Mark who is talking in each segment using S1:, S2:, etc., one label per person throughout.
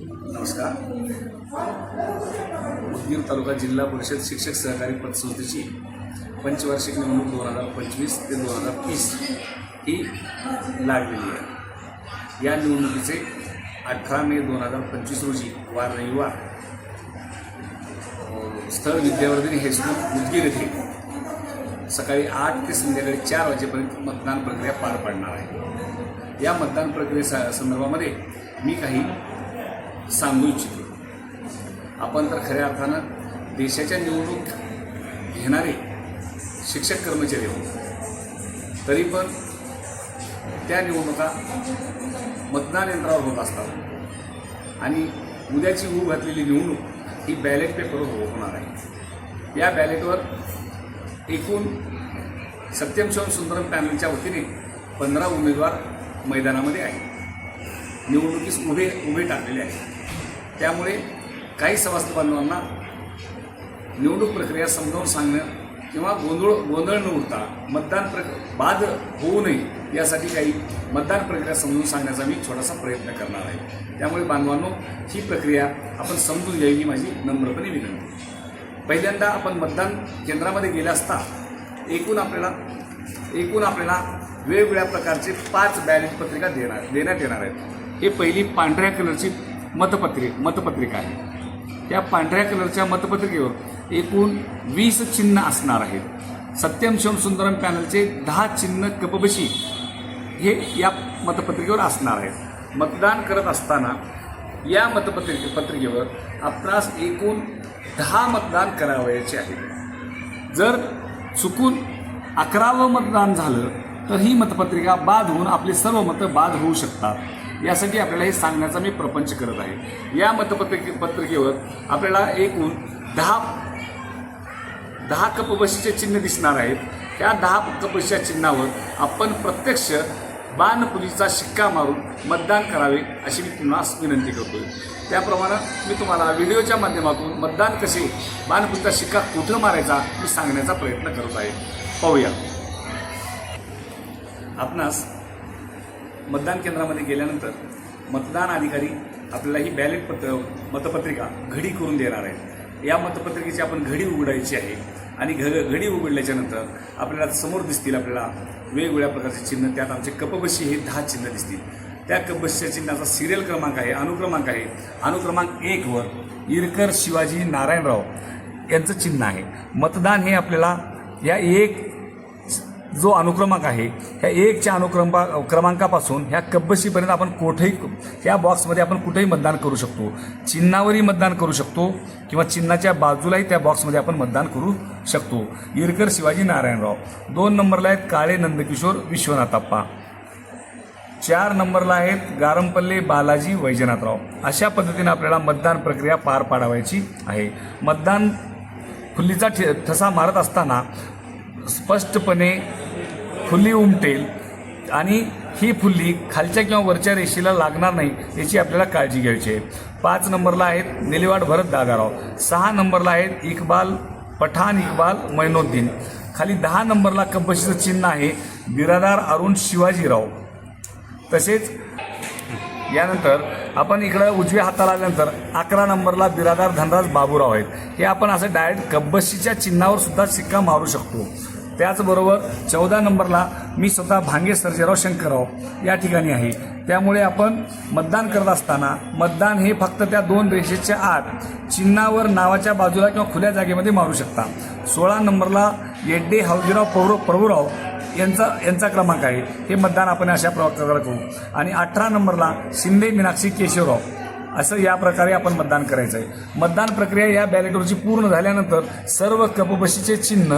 S1: नमस्कार. उदगीर तालुका जिल्हा परिषद शिक्षक सहकारी पतसंस्थेची पंचवार्षिक निवडणूक दोन हजार पंचवीस ते दोन हजार तीस ही लागलेली आहे. या निवडणुकीचे अठरा मे दोन हजार पंचवीस रोजी वार रविवार स्थळ विद्यावर्धन हायस्कूल उदगीर येथे सकाळी आठ ते संध्याकाळी चार वाजेपर्यंत मतदान प्रक्रिया पार पडणार आहे. या मतदान प्रक्रिये संदर्भामध्ये मी काही सांगू इच्छितो. आपण तर खऱ्या अर्थानं देशाच्या निवडणूक घेणारे शिक्षक कर्मचारी आहोत. तरी पण त्या निवडणुका मतदान यंत्रावर होत असतात. आणि उद्याची ऊब घातलेली निवडणूक ही बॅलेट पेपरवर होणार आहे. या बॅलेटवर एकूण सत्यम सुंदरम पॅनलच्या वतीने पंधरा उमेदवार मैदानामध्ये आहेत. निवडणुकीस उभे उभे टाकलेले आहेत. त्यामुळे काही सभासद बांधवांना निवडणूक प्रक्रिया समजावून सांगणं किंवा गोंधळ गोंधळ न उडता मतदान प्रक बाद होऊ नये यासाठी काही मतदान प्रक्रिया समजून सांगण्याचा मी छोटासा प्रयत्न करणार आहे. त्यामुळे बांधवांनो ही प्रक्रिया आपण समजून घ्यावी ही माझी नम्रपणे विनंती. पहिल्यांदा आपण मतदान केंद्रामध्ये गेले असता एकूण आपल्याला एकूण आपल्याला वेगवेगळ्या प्रकारचे पाच बॅलेट पत्रिका देणार देण्यात येणार आहेत. हे पहिली पांढऱ्या कलरची मतपत्रि मतपत्रिका आहे. त्या पांढऱ्या कलरच्या मतपत्रिकेवर एकूण वीस चिन्ह असणार आहेत. सत्यम शिवम सुंदरम पॅनलचे दहा चिन्ह कपबशी हे या मतपत्रिकेवर असणार आहेत. मतदान करत असताना या मतपत्रिके पत्रिकेवर आपणास एकूण दहा मतदान करावयाचे आहे. जर चुकून अकरावं मतदान झालं तर ही मतपत्रिका बाद होऊन आपले सर्व मतं बाद होऊ शकतात. यासाठी आपल्याला हे सांगण्याचा मी प्रपंच करत आहे. या मतपत्रिके पत्रिकेवर आपल्याला एकूण दहा दहा कपबशीचे चिन्ह दिसणार आहेत. त्या दहा कपबशीच्या चिन्हावर आपण प्रत्यक्ष बाणपुरीचा शिक्का मारून मतदान करावे अशी मी पुन्हा विनंती करतोय. त्याप्रमाणे मी तुम्हाला व्हिडिओच्या माध्यमातून मतदान कसे बाणपुरीचा शिक्का कुठं मारायचा मी सांगण्याचा प्रयत्न करत आहे. पाहूया. आपणास मतदान केंद्रामध्ये गेल्यानंतर मतदान अधिकारी आपल्याला ही बॅलेट पत्र मतपत्रिका घडी करून देणार आहेत. या मतपत्रिकेची आपण घडी उघडायची आहे आणि घ घडी उघडल्याच्यानंतर आपल्याला समोर दिसतील आपल्याला वेगवेगळ्या प्रकारचे चिन्ह. त्यात आमचे कपबशी हे दहा चिन्ह दिसतील. त्या कपबशीच्या चिन्हाचा सिरियल क्रमांक आहे अनुक्रमांक आहे. अनुक्रमांक एकवर इरकर शिवाजी नारायणराव यांचं चिन्ह आहे. मतदान हे आपल्याला या एक जो अनुक्रमांक आहे ह्या एकच्या अनुक्रमा क्रमांकापासून ह्या कब्बशीपर्यंत आपण कुठेही ह्या बॉक्समध्ये आपण कुठेही मतदान करू शकतो. चिन्हावरही मतदान करू शकतो किंवा चिन्हाच्या बाजूलाही त्या बॉक्समध्ये आपण मतदान करू शकतो. इरकर शिवाजी नारायणराव. दोन नंबरला आहेत काळे नंदकिशोर विश्वनाथाप्पा चार नंबरला आहेत गारमपल्ले बालाजी वैजनाथराव. अशा पद्धतीने आपल्याला मतदान प्रक्रिया पार पाडावायची आहे. मतदान खुल्लीचा ठे ठसा मारत असताना स्पष्टपणे फुल्ली उमटेल आणि ही फुल्ली खालच्या किंवा वरच्या रेषेला लागणार नाही याची आपल्याला काळजी घ्यायची आहे. पाच नंबरला आहेत निलेवाड भरत दादाराव. सहा नंबरला आहेत इकबाल पठाण इकबाल मैनुद्दीन. खाली दहा नंबरला कब्बशीचं चिन्ह आहे बिरादार अरुण शिवाजीराव. तसेच यानंतर आपण इकडं उजव्या हाताला आल्यानंतर अकरा नंबरला बिरादार धनराज बाबूराव आहेत. हे आपण असं डायरेक्ट कब्बशीच्या चिन्हावर सुद्धा शिक्का मारू शकतो. त्याचबरोबर चौदा नंबरला मी स्वतः भांगे सर्जेराव शंकरराव या ठिकाणी आहे. त्यामुळे आपण मतदान करत असताना मतदान हे फक्त त्या दोन रेषेच्या आत चिन्हावर नावाच्या बाजूला किंवा खुल्या जागेमध्ये मारू शकता. सोळा नंबरला येड्डे हावजीराव पौर प्रभुराव यांचा यांचा क्रमांक आहे. हे मतदान आपण अशा प्रकारे करू. आणि अठरा नंबरला शिंदे मीनाक्षी केशवराव. असं या प्रकारे आपण मतदान करायचं आहे मतदान प्रक्रिया या बॅलेटवरची पूर्ण झाल्यानंतर सर्व कपबशीचे चिन्ह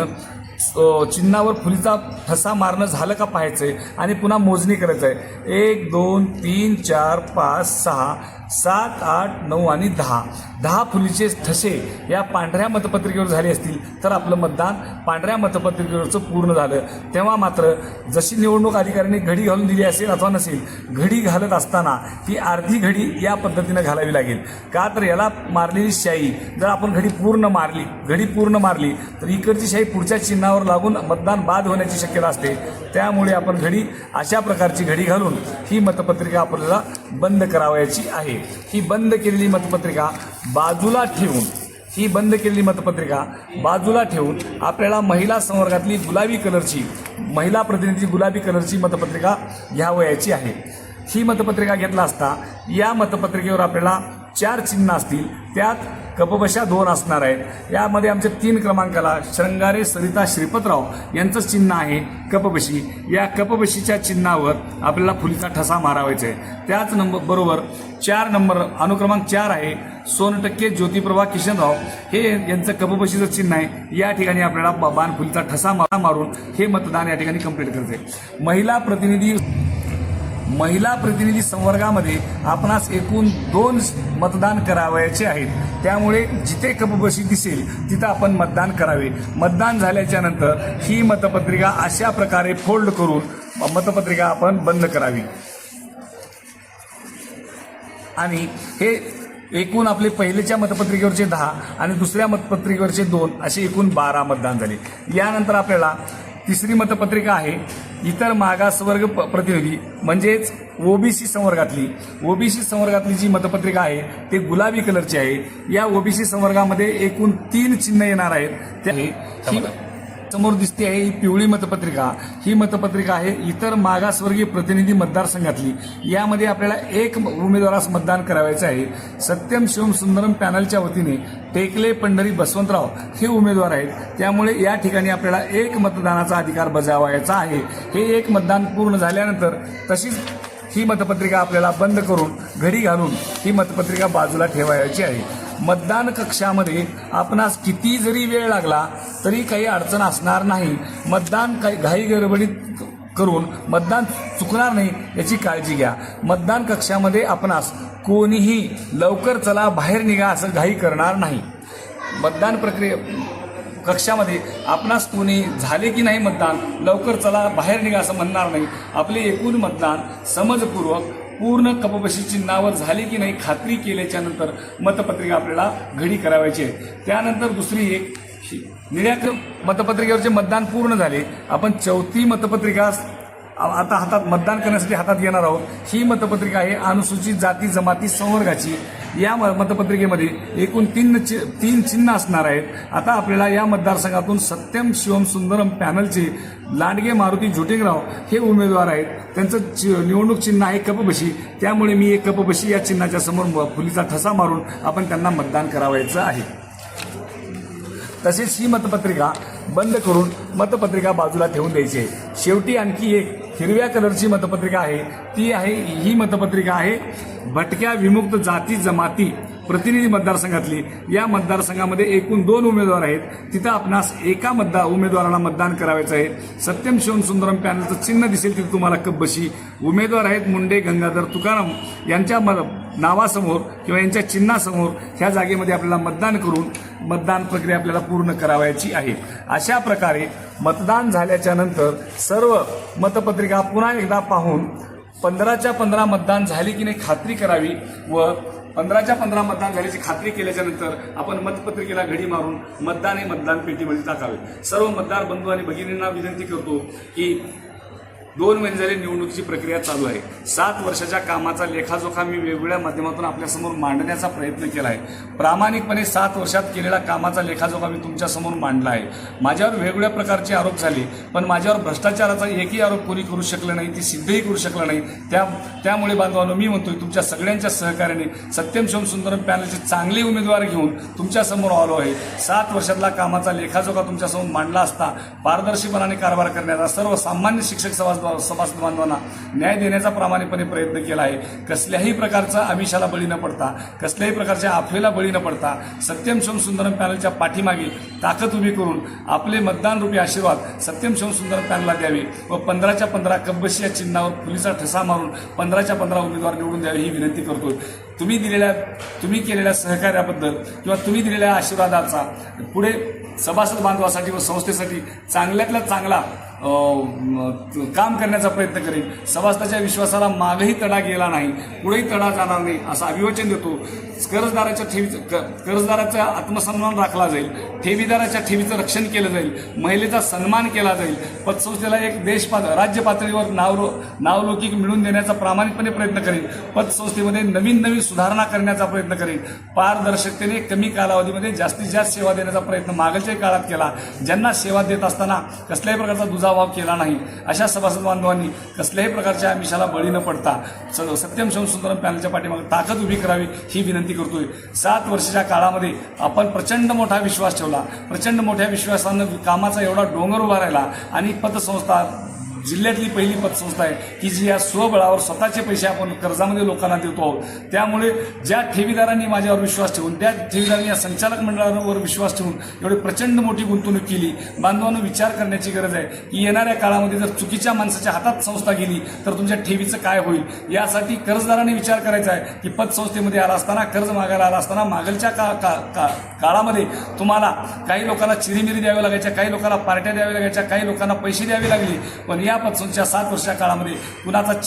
S1: चिन्हावर फुलीचा ठसा मारणं झालं का पाहायचं आहे आणि पुन्हा मोजणी करायचं आहे एक दोन तीन चार पाच सहा सात आठ नऊ आणि दहा. दहा फुलीचे ठसे या पांढऱ्या मतपत्रिकेवर झाले असतील तर आपलं मतदान पांढऱ्या मतपत्रिकेवरचं पूर्ण झालं. तेव्हा मात्र जशी निवडणूक अधिकाऱ्यांनी घडी घालून दिली असेल अथवा नसेल घडी घालत असताना ती अर्धी घडी या पद्धतीनं घालावी लागेल. का तर याला मारलेली शाई जर आपण घडी पूर्ण मारली घडी पूर्ण मारली तर इकडची शाई पुढच्या चिन्हावर लागून मतदान बाद होण्याची शक्यता असते. त्यामुळे आपण घडी अशा प्रकारची घडी घालून ही मतपत्रिका आपल्याला बंद करावयाची आहे. ही बंद केलेली मतपत्रिका बाजूला ठेवून ही बंद केलेली मतपत्रिका बाजूला ठेवून आपल्याला महिला संवर्गातली गुलाबी कलरची महिला प्रतिनिधी गुलाबी कलरची मतपत्रिका घ्यावयाची आहे. ही मतपत्रिका घेतला असता या मतपत्रिकेवर आपल्याला चार चिन्ह असतील. त्यात कपबशा दोन असणार आहेत. यामध्ये आमच्या तीन क्रमांकाला श्रंगारे सरिता श्रीपतराव यांचं चिन्ह आहे कपबशी. या कपबशीच्या चिन्हावर आपल्याला फुलीचा ठसा मारावायचा आहे. त्याच नंबर बरोबर चार नंबर अनुक्रमांक चार आहे सोनटक्के ज्योतिप्रभा किशनराव. हे यांचं कपबशीचं चिन्ह आहे. या ठिकाणी आपल्याला बा- बाणफुलीचा ठसा मा- मारून हे मतदान या ठिकाणी कंप्लीट करते. महिला प्रतिनिधी महिला प्रतिनिधी संवर्गामध्ये आपणास एकूण दोन मतदान करावयाचे आहेत. त्यामुळे जिथे कपबशी दिसेल तिथं आपण मतदान करावे. मतदान झाल्याच्यानंतर ही मतपत्रिका अशा प्रकारे फोल्ड करून मतपत्रिका आपण बंद करावी. आणि हे एकूण आपले पहिलेच्या मतपत्रिकेवरचे दहा आणि दुसऱ्या मतपत्रिकेवरचे दोन असे एकूण बारा मतदान झाले. यानंतर आपल्याला तिसरी मतपत्रिका आहे. इतर मागासवर्ग प- प्रतिनिधी म्हणजेच ओबीसी संवर्गातली ओबीसी संवर्गातली जी मतपत्रिका आहे ते गुलाबी कलरची आहे. या ओबीसी संवर्गामध्ये एकूण तीन चिन्ह येणार आहेत. त्या समोर दिसते आहे ही पिवळी मतपत्रिका. ही मतपत्रिका आहे इतर मागासवर्गीय प्रतिनिधी मतदारसंघातली. यामध्ये आपल्याला एक उमेदवारास मतदान करावायचं आहे. सत्यम शिवम सुंदरम पॅनलच्या वतीने टेकले पंढरी बसवंतराव हे उमेदवार आहेत. त्यामुळे या ठिकाणी आपल्याला एक मतदानाचा अधिकार बजावायचा आहे. हे एक मतदान पूर्ण झाल्यानंतर तशीच ही मतपत्रिका आपल्याला बंद करून घडी घालून ही मतपत्रिका बाजूला ठेवायची आहे. मतदान कक्षामध्ये आपणास किती जरी वेळ लागला तरी काही अडचण असणार नाही. मतदान काही घाई गडबडीत करून मतदान चुकणार नाही याची काळजी घ्या. मतदान कक्षामध्ये आपणास कोणीही लवकर चला बाहेर निघा असं घाई करणार नाही. मतदान प्रक्रिये कक्षामध्ये आपणास कोणी झाले की नाही मतदान लवकर चला बाहेर निघा असं म्हणणार नाही. आपले एकूण मतदान समजपूर्वक पूर्ण कपबशीची नावं झाली की नाही खात्री केल्याच्यानंतर मतपत्रिका आपल्याला घडी करावायची आहे त्यानंतर दुसरी एक ही- निळ्या मतपत्रिकेवरचे मतदान पूर्ण झाले. आपण चौथी मतपत्रिका आता हातात मतदान करण्यासाठी हातात घेणार आहोत. ही मतपत्रिका आहे अनुसूचित जाती जमाती संवर्गाची. या म- मतपत्रिकेमध्ये एकूण तीन चि- तीन चिन्ह असणार आहेत. आता आपल्याला या मतदारसंघातून सत्यम शिवम सुंदरम पॅनलचे लांडगे मारुती झोटिंगराव हे उमेदवार आहेत. त्यांचं चि- निवडणूक चिन्ह आहे कपबशी. त्यामुळे मी एक कपबशी या चिन्हाच्या समोर म- फुलीचा ठसा मारून आपण त्यांना मतदान करावायचं आहे. तसेच ही मतपत्रिका बंद करून मतपत्रिका बाजूला ठेवून द्यायची आहे. शेवटी आणखी एक हिरव्या कलरची मतपत्रिका आहे. ती आहे ही मतपत्रिका आहे. भटक्या विमुक्त जाती जमाती प्रतिनिधी मतदारसंघातली. या मतदारसंघामध्ये एकूण दोन उमेदवार आहेत. तिथं आपणास एका मतदार उमेदवाराला मतदान करावायचं आहे. सत्यम शिवम सुंदरम पॅनलचं चिन्ह दिसेल तिथे तुम्हाला कब्बशी उमेदवार आहेत मुंडे गंगाधर तुकाराम. यांच्या म- नावासमोर किंवा यांच्या चिन्हासमोर ह्या जागेमध्ये आपल्याला मतदान करून मतदान प्रक्रिया आपल्याला पूर्ण करावायची आहे. अशा प्रकारे मतदान झाल्याच्यानंतर सर्व मतपत्रिका पुन्हा एकदा पाहून पंधराच्या पंधरा मतदान झाले की नाही खात्री करावी व पंधराच्या पंधरा मतदान झाल्याची खात्री केल्याच्यानंतर आपण मतपत्रिकेला घडी मारून मतदान हे मतदान पेटीमध्ये टाकावे. सर्व मतदार बंधू आणि भगिनींना विनंती करतो की दोन महिने झाले निवडणुकीची प्रक्रिया चालू आहे. सात वर्षाच्या कामाचा लेखाजोखा मी वेगवेगळ्या माध्यमातून आपल्यासमोर मांडण्याचा प्रयत्न केला आहे प्रामाणिकपणे सात वर्षात केलेला कामाचा लेखाजोखा मी तुमच्यासमोर मांडला आहे. माझ्यावर वेगवेगळ्या प्रकारचे आरोप झाले पण माझ्यावर भ्रष्टाचाराचा एकही आरोप कोणी करू शकलं नाही ती सिद्धही करू शकलं नाही. त्या त्यामुळे बांधवांनो मी म्हणतोय तुमच्या सगळ्यांच्या सहकार्याने सत्यम शिवम सुंदरम पॅनलचे चांगले उमेदवार घेऊन तुमच्यासमोर आलो आहे. सात वर्षातला कामाचा लेखाजोखा तुमच्यासमोर मांडला असता पारदर्शीपणाने कारभार करण्याचा सर्व सामान्य शिक्षक समाज सभासद बांधवांना न्याय देण्याचा प्रामाणिकपणे प्रयत्न केला आहे. कसल्याही प्रकारचा आमिषाला बळी न पडता कसल्याही प्रकारच्या अफवेला बळी न पडता सत्यम शिवम सुंदरम पॅनलच्या पाठीमागे ताकद उभी करून आपले मतदान रूपी आशीर्वाद सत्यम शिवम सुंदरम पॅनलला द्यावे व पंधराच्या पंधरा कब्बशी या चिन्हावर फुलीचा ठसा मारून पंधराच्या पंधरा उमेदवार निवडून द्यावे ही विनंती करतो तुम्ही दिलेल्या तुम्ही केलेल्या सहकार्याबद्दल किंवा तुम्ही दिलेल्या आशीर्वादाचा पुढे सभासद बांधवासाठी व संस्थेसाठी चांगल्यातला चांगला काम करण्याचा प्रयत्न करेन. सभासदाच्या विश्वासाला मागही तडा गेला नाही पुढेही तडा जाणार नाही असं अभिवचन देतो. कर्जदाराच्या ठेवीचं क- कर्जदाराचा आत्मसन्मान राखला जाईल ठेवीदाराच्या ठेवीचं रक्षण केलं जाईल महिलेचा सन्मान केला जाईल. पतसंस्थेला एक देशपात राज्य पातळीवर नाव नावलौकिक मिळवून देण्याचा प्रामाणिकपणे प्रयत्न करेन. पतसंस्थेमध्ये नवीन नवीन सुधारणा करण्याचा प्रयत्न करेन. पारदर्शकतेने कमी कालावधीमध्ये जास्तीत जास्त सेवा देण्याचा प्रयत्न मागच्या काळात केला. ज्यांना सेवा देत असताना कसल्याही प्रकारचा दुजाभाव केला नाही. अशा सभासद बांधवांनी कसल्याही प्रकारच्या आमिषाला बळी न पडता स- सत्यम शिवसुंदरम पॅनलच्या पाठीमागे ताकद उभी करावी ही विनंती करतोय. सात वर्षाच्या काळामध्ये आपण प्रचंड मोठा विश्वास ठेवला. प्रचंड मोठ्या विश्वासानं कामाचा एवढा डोंगर उभा राहिला आणि पतसंस्था जिल्ह्यातली पहिली पतसंस्था आहे. की जी या स्वबळावर स्वतःचे पैसे आपण कर्जामध्ये लोकांना देतो आहोत. त्यामुळे ज्या ठेवीदारांनी माझ्यावर विश्वास ठेवून त्या ठेवीदारांनी या संचालक मंडळावर विश्वास ठेवून एवढी प्रचंड मोठी गुंतवणूक केली. बांधवांनो विचार करण्याची गरज आहे की येणाऱ्या काळामध्ये जर चुकीच्या माणसाच्या हातात संस्था गेली तर तुमच्या ठेवीचं काय होईल? यासाठी कर्जदारांनी विचार करायचा आहे की पतसंस्थेमध्ये आला असताना कर्ज मागायला आला असताना मागलच्या का, का, का, काळामध्ये तुम्हाला काही लोकांना चिरीमिरी द्याव्या लागायच्या काही लोकांना पार्ट्या द्याव्या लागायच्या काही लोकांना पैसे द्यावे लागले. पण पहिल्यापासूनच्या सात वर्षाच्या काळामध्ये कुणाचा चहा